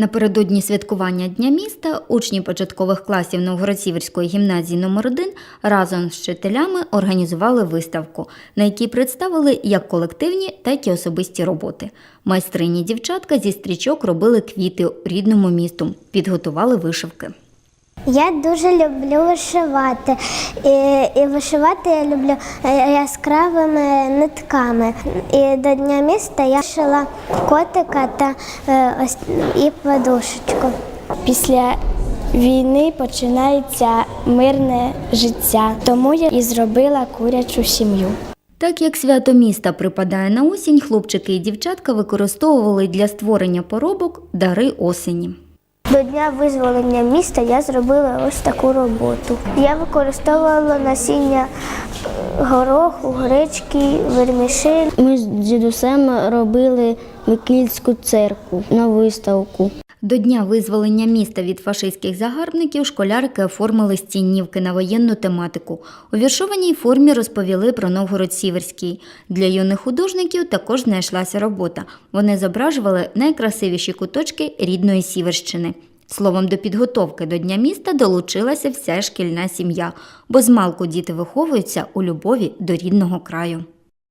Напередодні святкування Дня міста учні початкових класів Новгород-Сіверської гімназії No1 разом з вчителями організували виставку, на якій представили як колективні, так і особисті роботи. Майстрині дівчатка зі стрічок робили квіти рідному місту, підготували вишивки. Я дуже люблю вишивати. І, і вишивати я люблю е, яскравими нитками. І до Дня міста я шила котика та е, ось і подушечку. Після війни починається мирне життя, тому я і зробила курячу сім'ю. Так як свято міста припадає на осінь, хлопчики і дівчатка використовували для створення поробок дари осені. До дня визволення міста я зробила ось таку роботу. Я використовувала насіння е, гороху, гречки, вермішель. Ми з дідусем робили Микільську церкву на виставку. До дня визволення міста від фашистських загарбників школярки оформили стіннівки на воєнну тематику. У віршованій формі розповіли про Новгород Сіверський. Для юних художників також знайшлася робота. Вони зображували найкрасивіші куточки рідної Сіверщини. Словом, до підготовки до Дня міста долучилася вся шкільна сім'я, бо змалку діти виховуються у любові до рідного краю.